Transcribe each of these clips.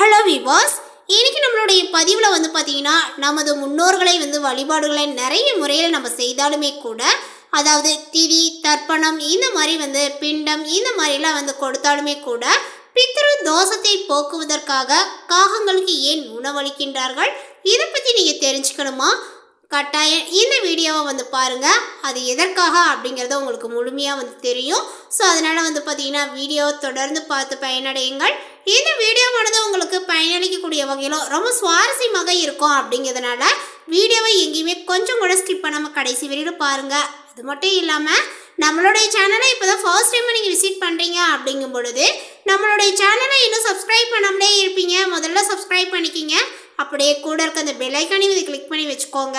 Hello விவாஸ் இன்னைக்கு நம்மளுடைய பதிவில் வந்து பார்த்தீங்கன்னா நமது முன்னோர்களை வந்து வழிபாடுகளை நிறைய முறையில் நம்ம செய்தாலுமே கூட அதாவது திதி தர்ப்பணம் இந்த மாதிரி வந்து பிண்டம் இந்த மாதிரிலாம் வந்து கொடுத்தாலுமே கூட பித்ரு தோஷத்தை போக்குவதற்காக காகங்களுக்கு ஏன் உணவளிக்கின்றார்கள்? இதை பற்றி நீங்கள் தெரிஞ்சுக்கணுமா? கட்டாயம் இந்த வீடியோவை வந்து பாருங்கள் அது எதற்காக அப்படிங்கிறது உங்களுக்கு முழுமையாக வந்து தெரியும். ஸோ அதனால் வந்து பார்த்திங்கன்னா வீடியோவை தொடர்ந்து பார்த்து பயனடையுங்கள். இந்த வீடியோவானது உங்களுக்கு பயனளிக்கக்கூடிய வகையிலும் ரொம்ப சுவாரஸ்யமாக இருக்கும் அப்படிங்கிறதுனால வீடியோவை எங்கேயுமே கொஞ்சம் கூட ஸ்கிப் பண்ணாமல் கடைசி வரையிலும் பாருங்கள் அது மட்டும் இல்லாமல் நம்மளுடைய சேனலை இப்போ தான் ஃபர்ஸ்ட் டைம் நீங்கள் விசிட் பண்ணுறீங்க அப்படிங்கும் பொழுது நம்மளுடைய சேனலை இன்னும் சப்ஸ்கிரைப் பண்ணாமலே இருப்பீங்க. முதல்ல சப்ஸ்கிரைப் பண்ணிக்கிங்க. அப்படியே கூட இருக்க அந்த பெல் ஐக்கானையும் இதை கிளிக் பண்ணி வச்சுக்கோங்க.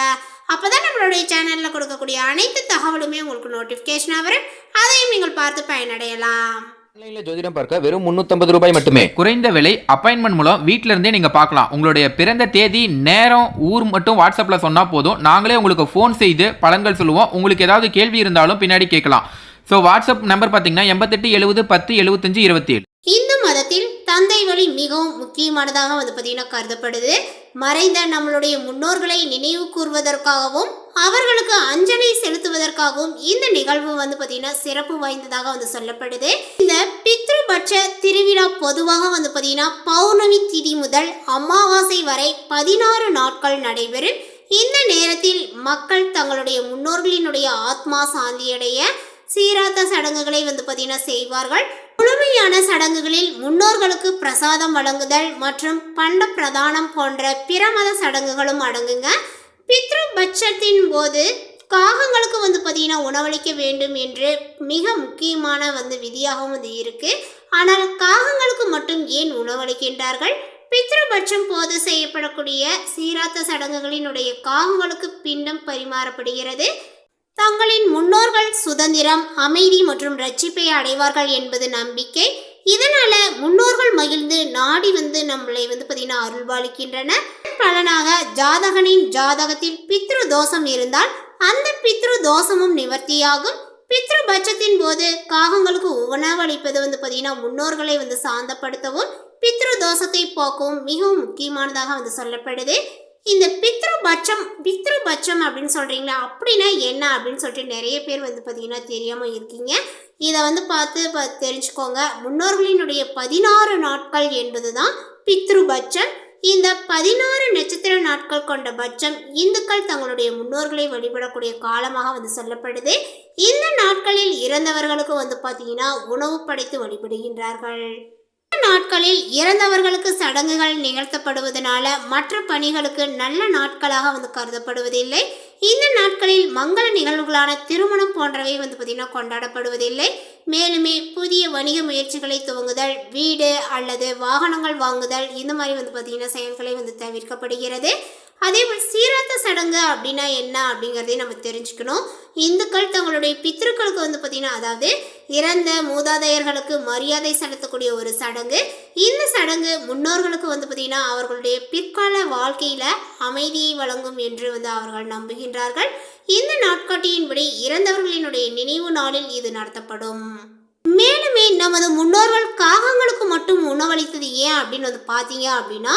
அப்போ தான் நம்மளுடைய சேனலில் கொடுக்கக்கூடிய அனைத்து தகவலுமே உங்களுக்கு நோட்டிஃபிகேஷனாக வரும். அதையும் நீங்கள் பார்த்து பயனடையலாம். ஆன்லைனில் ஜோதிடம் பார்க்க வெறும் முந்நூற்றம்பது ரூபாய் மட்டுமே. குறைந்த விலை அப்பாயின்மெண்ட் மூலம் வீட்டில இருந்தே நீங்க பார்க்கலாம். உங்களுடைய பிறந்த தேதி நேரம் ஊர் மட்டும் வாட்ஸ்அப்ல சொன்னா போதும். நாங்களே உங்களுக்கு ஃபோன் செய்து பலன்கள் சொல்லுவோம். உங்களுக்கு ஏதாவது கேள்வி இருந்தாலும் பின்னாடி கேட்கலாம். ஸோ வாட்ஸ்அப் நம்பர் பார்த்தீங்கன்னா எண்பத்தெட்டு எழுபது பத்து எழுபத்தஞ்சு இருபத்தி ஏழு இந்து மதத்தில் தந்தை வழி மிகவும் முக்கியமானதாக வந்து பார்த்தீங்கன்னா கருதப்படுது. மறைந்த நம்மளுடைய முன்னோர்களை நினைவு கூர்வதற்காகவும் அவர்களுக்கு அஞ்சலி செலுத்துவதற்காகவும் இந்த நிகழ்வு வந்து பார்த்தீங்கன்னா சிறப்பு வாய்ந்ததாக வந்து சொல்லப்படுது. இந்த பித்ருபட்ச திருவிழா பொதுவாக வந்து பார்த்தீங்கன்னா பௌர்ணமி திதி முதல் அமாவாசை வரை பதினாறு நாட்கள் நடைபெறும். இந்த நேரத்தில் மக்கள் தங்களுடைய முன்னோர்களினுடைய ஆத்மா சாந்தியடைய சீராத்த சடங்குகளை வந்து பார்த்தீங்கன்னா செய்வார்கள். முழுமையான சடங்குகளில் முன்னோர்களுக்கு பிரசாதம் வழங்குதல் மற்றும் பண்ட பிரதானம் போன்ற பிற மத சடங்குகளும் அடங்குங்க. பித்ரு பட்சத்தின் போது காகங்களுக்கு வந்து பார்த்தீங்கன்னா உணவளிக்க வேண்டும் என்று மிக முக்கியமான வந்து விதியாகவும் இது இருக்குது ஆனால் காகங்களுக்கு மட்டும் ஏன் உணவளிக்கின்றார்கள்? பித்ருபட்சம் போது செய்யப்படக்கூடிய சீராத்த சடங்குகளினுடைய காகங்களுக்கு பிண்டம் பரிமாறப்படுகிறது. தங்களின் முன்னோர்கள் சுதந்திரம் அமைதி மற்றும் ரட்சிப்பை அடைவார்கள் என்பது நம்பிக்கை. இதனால முன்னோர்கள் மகிழ்ந்து நாடி வந்து நம்மளை வந்து பார்த்தீங்கன்னா அருள்பாலிக்கின்றன பலனாக ஜாதகனின் ஜாதகத்தில் பித்ரு தோஷம் இருந்தால் அந்த பித்ரு தோஷமும் நிவர்த்தியாகும். பித்ரு பட்சத்தின் போது காகங்களுக்கு உணவளிப்பது வந்து பார்த்தீங்கன்னா முன்னோர்களை வந்து சாந்தப்படுத்தவும் பித்ரு தோஷத்தை போக்கவும் மிகவும் முக்கியமானதாக வந்து சொல்லப்படுது. இந்த பித்ருபட்சம் பித்ருபட்சம் அப்படின்னு சொல்கிறீங்களா அப்படின்னா என்ன அப்படின்னு சொல்லிட்டு நிறைய பேர் வந்து பார்த்தீங்கன்னா தெரியாமல் இருக்கீங்க. இதை வந்து பார்த்து ப தெரிஞ்சுக்கோங்க. முன்னோர்களினுடைய பதினாறு நாட்கள் என்பது தான் பித்ருபட்சம். இந்த பதினாறு நட்சத்திர நாட்கள் கொண்ட பட்சம் இந்துக்கள் தங்களுடைய முன்னோர்களை வழிபடக்கூடிய காலமாக வந்து சொல்லப்படுது. இந்த நாட்களில் இறந்தவர்களுக்கு வந்து பார்த்தீங்கன்னா உணவு படைத்து வழிபடுகின்றார்கள். நாட்களில் இறந்தவர்களுக்கு சடங்குகள் நிகழ்த்தப்படுவதனால மற்ற பணிகளுக்கு நல்ல நாட்களாக வந்து கருதப்படுவதில்லை. இந்த நாட்களில் மங்கள நிகழ்வுகளான திருமணம் போன்றவை வந்து பார்த்திங்கன்னா கொண்டாடப்படுவதில்லை. மேலுமே புதிய வணிக முயற்சிகளை துவங்குதல் வீடு அல்லது வாகனங்கள் வாங்குதல் இந்த மாதிரி வந்து பார்த்திங்கன்னா செயல்களை வந்து தவிர்க்கப்படுகிறது. அதே போல் சீராத்த சடங்கு அப்படின்னா என்ன அப்படிங்கிறதையும் நம்ம தெரிஞ்சுக்கணும். இந்துக்கள் தங்களுடைய பித்திருக்களுக்கு வந்து பார்த்திங்கன்னா அதாவது இறந்த மூதாதையர்களுக்கு மரியாதை செலுத்தக்கூடிய ஒரு சடங்கு. இந்த சடங்கு முன்னோர்களுக்கு வந்து பார்த்திங்கன்னா அவர்களுடைய பிற்கால வாழ்க்கையில் அமைதியை வழங்கும் என்று வந்து அவர்கள் நம்புகின்றார்கள். இந்த நாட்காட்டியின்படி இறந்தவர்களினுடைய நினைவு நாளில் இது நடத்தப்படும். மேலுமே நமது முன்னோர்கள் காகங்களுக்கு மட்டும் உணவளித்தது ஏன் அப்படின்னு வந்து பார்த்தீங்க அப்படின்னா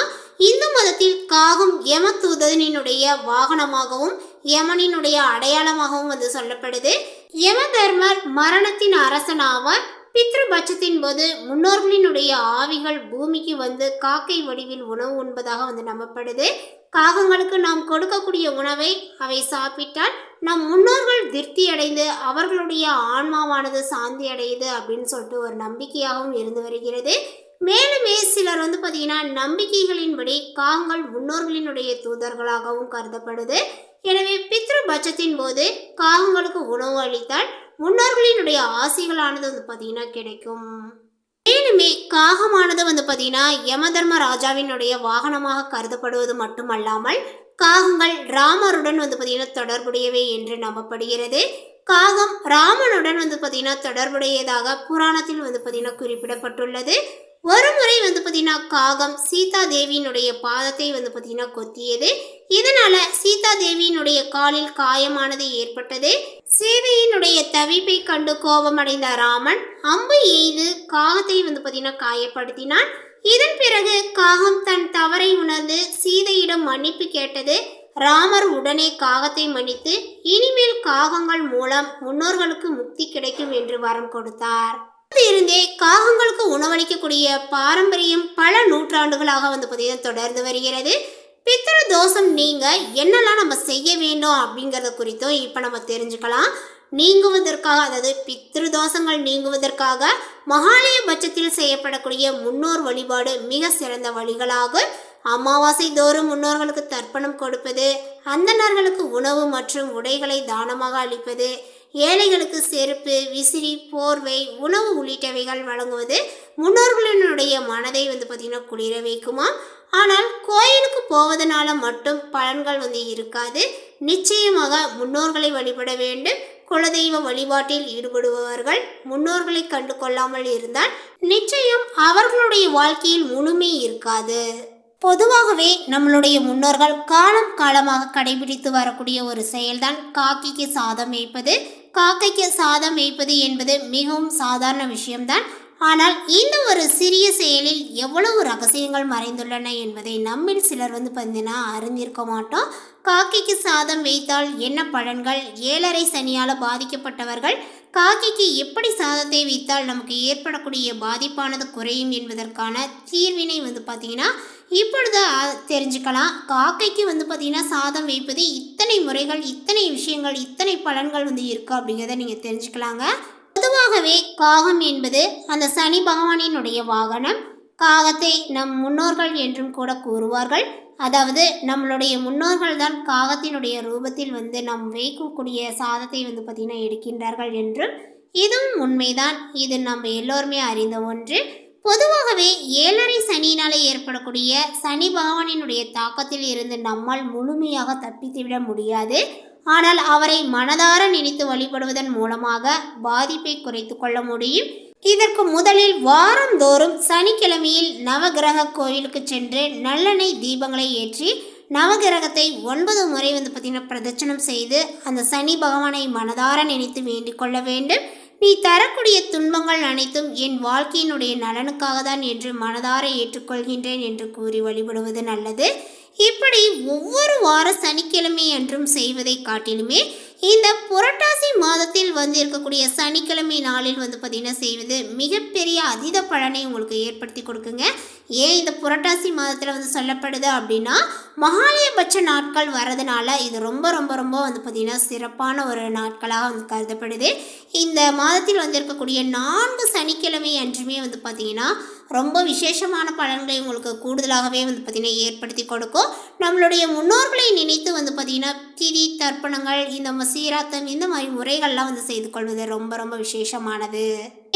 இந்து மதத்தில் காகம் யம தூதனினுடைய வாகனமாகவும் யமனினுடைய அடையாளமாகவும் வந்து சொல்லப்படுது. யமதர்மர் மரணத்தின் அரசன் ஆவார் பித்ருபட்சத்தின் போது முன்னோர்களினுடைய ஆவிகள் பூமிக்கு வந்து காக்கை வடிவில் உணவு உண்பதாக வந்து நம்பப்படுது. காகங்களுக்கு நாம் கொடுக்கக்கூடிய உணவை அவை சாப்பிட்டால் நம் முன்னோர்கள் திருப்தி அடைந்து அவர்களுடைய ஆன்மாவானது சாந்தி அடையுது அப்படின்னு சொல்லிட்டு ஒரு நம்பிக்கையாகவும் இருந்து வருகிறது. மேலுமே சிலர் வந்து பார்த்தீங்கன்னா நம்பிக்கைகளின்படி காகங்கள் முன்னோர்களினுடைய தூதர்களாகவும் கருதப்படுது. எனவே பித்ரு பட்சத்தின் போது காகங்களுக்கு உணவு அளித்தால் முன்னோர்களினுடைய ஆசைகளானது வந்து பார்த்தீங்கன்னா கிடைக்கும். மேலுமே காகமானது வந்து பார்த்தீங்கன்னா யமதர்ம ராஜாவினுடைய வாகனமாக கருதப்படுவது மட்டுமல்லாமல் காகங்கள் ராமருடன் வந்து பார்த்தீங்கன்னா தொடர்புடையவை என்று நம்பப்படுகிறது. காகம் ராமனுடன் வந்து பார்த்தீங்கன்னா தொடர்புடையதாக புராணத்தில் வந்து பார்த்தீங்கன்னா குறிப்பிடப்பட்டுள்ளது. ஒரு முறை வந்து பார்த்தீங்கன்னா காகம் சீதா தேவியினுடைய பாதத்தை வந்து பார்த்தீங்கன்னா கொத்தியது. இதனால சீதா தேவியினுடைய காலில் காயமானது ஏற்பட்டது. சீதையினுடைய தவிப்பை கண்டு கோபமடைந்த ராமன் அம்பு எய்து காகத்தை வந்து பார்த்தீங்கன்னா காயப்படுத்தினான். இதன் பிறகு காகம் தன் தவறை உணர்ந்து சீதையிடம் மன்னிப்பு கேட்டது. ராமர் உடனே காகத்தை மன்னித்து இனிமேல் காகங்கள் மூலம் முன்னோர்களுக்கு முக்தி கிடைக்கும் என்று வரம் கொடுத்தார். இருந்தே காகங்களுக்கு உணவளிக்கக்கூடிய பாரம்பரியம் பல நூற்றாண்டுகளாக வந்து பார்த்தீங்கன்னா தொடர்ந்து வருகிறது. பித்திரு தோஷம் நீங்க என்னெல்லாம் நம்ம செய்ய வேண்டும் அப்படிங்கிறத குறித்தும் இப்போ நம்ம தெரிஞ்சுக்கலாம். நீங்குவதற்காக அதாவது பித்ரு தோஷங்கள் நீங்குவதற்காக மகாலய பட்சத்தில் செய்யப்படக்கூடிய முன்னோர் வழிபாடு மிக சிறந்த வழிகளாகும். அமாவாசை தோறும் முன்னோர்களுக்கு தர்ப்பணம் கொடுப்பது அந்தணர்களுக்கு உணவு மற்றும் உடைகளை தானமாக அளிப்பது ஏழைகளுக்கு செருப்பு விசிறி போர்வை உணவு உள்ளிட்டவைகள் வழங்குவது முன்னோர்களினுடைய மனதை வந்து பார்த்திங்கன்னா குளிர வைக்குமா? ஆனால் கோயிலுக்கு போவதனால மட்டும் பலன்கள் வந்து இருக்காது. நிச்சயமாக முன்னோர்களை வழிபட வேண்டும். குலதெய்வ வழிபாட்டில் ஈடுபடுபவர்கள் முன்னோர்களை கண்டு கொள்ளாமல் இருந்தால் நிச்சயம் அவர்களுடைய வாழ்க்கையில் முழுமை இருக்காது. பொதுவாகவே நம்மளுடைய முன்னோர்கள் காலம் காலமாக கடைபிடித்து வரக்கூடிய ஒரு செயல்தான் காக்கிக்கு சாதம் வைப்பது காக்கைக்கு சாதம் வைப்பது என்பது மிகவும் சாதாரண விஷயம்தான். ஆனால் இந்த ஒரு சிறிய செயலில் எவ்வளவு ரகசியங்கள் மறைந்துள்ளன என்பதை நம்மில் சிலர் வந்து பார்த்தீங்கன்னா அறிந்திருக்க மாட்டோம். காக்கைக்கு சாதம் வைத்தால் என்ன பலன்கள்? ஏழரை சனியால் பாதிக்கப்பட்டவர்கள் காக்கைக்கு எப்படி சாதத்தை வைத்தால் நமக்கு ஏற்படக்கூடிய பாதிப்பானது குறையும் என்பதற்கான தீர்வினை வந்து பார்த்தீங்கன்னா இப்பொழுது தெரிஞ்சுக்கலாம். காக்கைக்கு வந்து பார்த்தீங்கன்னா சாதம் வைப்பது இத்தனை முறைகள் இத்தனை விஷயங்கள் இத்தனை பலன்கள் வந்து இருக்குது அப்படிங்கிறத நீங்கள் தெரிஞ்சுக்கலாங்க. பொதுவாகவே காகம் என்பது அந்த சனி பகவானினுடைய வாகனம். காகத்தை நம் முன்னோர்கள் என்றும் கூட கூறுவார்கள். அதாவது நம்மளுடைய முன்னோர்கள் தான் காகத்தினுடைய ரூபத்தில் வந்து நம் வைக்கக்கூடிய சாதத்தை வந்து பார்த்திங்கன்னா எடுக்கின்றார்கள் என்றும் இதுவும் உண்மைதான். இது நம்ம எல்லோருமே அறிந்த ஒன்று. பொதுவாகவே ஏழரை சனியினாலே ஏற்படக்கூடிய சனி பகவானினுடைய தாக்கத்தில் இருந்து நம்மால் முழுமையாக தப்பித்துவிட முடியாது. ஆனால் அவரை மனதார நினைத்து வழிபடுவதன் மூலமாக பாதிப்பை குறைத்து கொள்ள முடியும். இதற்கு முதலில் வாரந்தோறும் சனிக்கிழமையில் நவகிரக கோயிலுக்கு சென்று நல்லெண்ணெய் தீபங்களை ஏற்றி நவகிரகத்தை ஒன்பது முறை வந்து பார்த்திங்கன்னா பிரதட்சணம் செய்து அந்த சனி பகவானை மனதார நினைத்து வேண்டிக் கொள்ள வேண்டும். நீ தரக்கூடிய துன்பங்கள் அனைத்தும் என் வாழ்க்கையினுடைய நலனுக்காக தான் என்று மனதார ஏற்றுக்கொள்கின்றேன் என்று கூறி வழிபடுவது நல்லது. இப்படி ஒவ்வொரு வார சனிக்கிழமை அன்றும் செய்வதை காட்டிலுமே இந்த புரட்டாசி மாதத்தில் வந்து இருக்கக்கூடிய சனிக்கிழமை நாளில் வந்து பார்த்திங்கன்னா செய்வது மிகப்பெரிய அதீத பலனை உங்களுக்கு ஏற்படுத்தி கொடுக்குங்க. ஏன் இந்த புரட்டாசி மாதத்தில் வந்து சொல்லப்படுது அப்படின்னா மகாலயபட்ச நாட்கள் வரதுனால இது ரொம்ப ரொம்ப ரொம்ப வந்து பார்த்திங்கன்னா சிறப்பான ஒரு நாட்களாக வந்து கருதப்படுது. இந்த மாதத்தில் வந்து இருக்கக்கூடிய நான்கு சனிக்கிழமை அன்றுமே வந்து பார்த்திங்கன்னா ரொம்ப விசேஷமான பலன்களை உங்களுக்கு கூடுதலாகவே வந்து பார்த்திங்கன்னா ஏற்படுத்தி கொடுக்கும். நம்மளுடைய முன்னோர்களை நினைத்து வந்து பார்த்திங்கன்னா திதி தர்ப்பணங்கள் இந்த சீராத்தம் இந்த மாதிரி முறைகள்லாம் வந்து செய்து கொள்வது ரொம்ப ரொம்ப விசேஷமானது.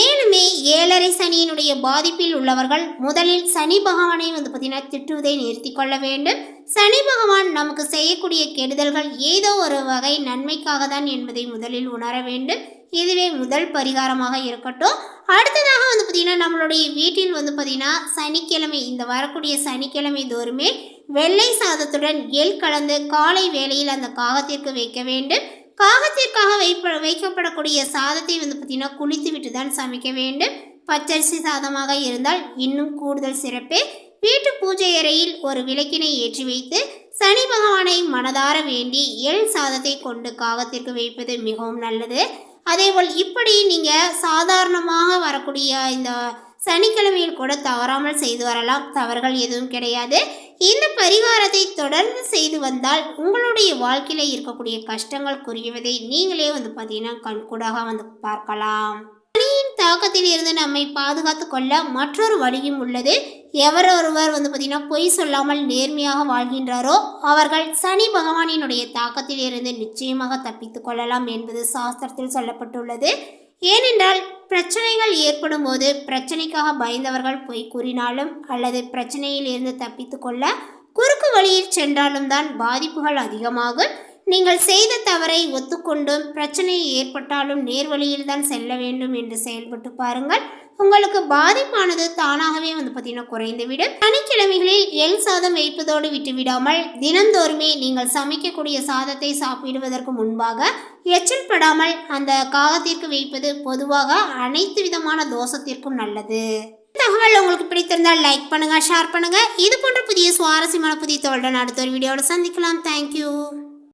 மேலுமே ஏழரை சனியினுடைய பாதிப்பில் உள்ளவர்கள் முதலில் சனி பகவானை வந்து பார்த்திங்கன்னா திட்டுவதை நிறுத்தி கொள்ள வேண்டும். சனி பகவான் நமக்கு செய்யக்கூடிய கெடுதல்கள் ஏதோ ஒரு வகை நன்மைக்காக தான் என்பதை முதலில் உணர வேண்டும். இதுவே முதல் பரிகாரமாக இருக்கட்டும். அடுத்ததாக வந்து பார்த்திங்கன்னா நம்மளுடைய வீட்டில் வந்து பார்த்திங்கன்னா சனிக்கிழமை இந்த வரக்கூடிய சனிக்கிழமை தோறுமே வெள்ளை சாதத்துடன் எள் கலந்து காலை வேளையில் அந்த காகத்திற்கு வைக்க வேண்டும். காகத்திற்காக வைப்ப வைக்கப்படக்கூடிய சாதத்தை வந்து பார்த்திங்கன்னா குளித்து விட்டு தான் சமைக்க வேண்டும். பச்சரிசி சாதமாக இருந்தால் இன்னும் கூடுதல் சிறப்பு. வீட்டு பூஜை அறையில் ஒரு விளக்கினை ஏற்றி வைத்து சனி பகவானை மனதார வேண்டி எள் சாதத்தை கொண்டு காகத்திற்கு வைப்பது மிகவும் நல்லது. அதேபோல் இப்படி நீங்கள் சாதாரணமாக வரக்கூடிய இந்த சனிக்கிழமையில் கூட தவறாமல் செய்து வரலாம். தவறுகள் எதுவும் கிடையாது. இந்த பரிகாரத்தை தொடர்ந்து செய்து வந்தால் உங்களுடைய வாழ்க்கையில் இருக்கக்கூடிய கஷ்டங்கள் குறைவதை நீங்களே வந்து பார்த்தீங்கன்னா கண்கூடாக வந்து பார்க்கலாம். சனியின் தாக்கத்தில் இருந்து நம்மை பாதுகாத்து கொள்ள மற்றொரு வழியும் உள்ளது. எவரொருவர் வந்து பார்த்தீங்கன்னா பொய் சொல்லாமல் நேர்மையாக வாழ்கின்றாரோ அவர்கள் சனி பகவானினுடைய தாக்கத்தில் இருந்து நிச்சயமாக தப்பித்து கொள்ளலாம் என்பது சாஸ்திரத்தில் சொல்லப்பட்டுள்ளது. ஏனென்றால் பிரச்சனைகள் ஏற்படும் போது பிரச்சனைக்காக பயந்தவர்கள் பொய் கூறினாலும் அல்லது பிரச்சனையில் இருந்து தப்பித்து கொள்ள குறுக்கு வழியில் சென்றாலும் தான் பாதிப்புகள் அதிகமாகும். நீங்கள் செய்த தவறை ஒத்துக்கொண்டும் பிரச்சனை ஏற்பட்டாலும் நேர்வழியில் தான் செல்ல வேண்டும் என்று செயல்பட்டு பாருங்கள். உங்களுக்கு பாதிப்பானது தானாகவே வந்து பார்த்தீங்கன்னா குறைந்துவிடும் சனிக்கிழமைகளில் எள் சாதம் வைப்பதோடு விட்டுவிடாமல் தினந்தோறுமே நீங்கள் சமைக்கக்கூடிய சாதத்தை சாப்பிடுவதற்கு முன்பாக எச்சில் படாமல் அந்த காகத்திற்கு வைப்பது பொதுவாக அனைத்து விதமான தோஷத்திற்கும் நல்லது. தகவல் உங்களுக்கு பிடித்திருந்தால் லைக் பண்ணுங்க ஷேர் பண்ணுங்க. இது போன்ற புதிய சுவாரஸ்யமான புதிய தோழன் அடுத்த ஒரு வீடியோவில் சந்திக்கலாம். தேங்க்யூ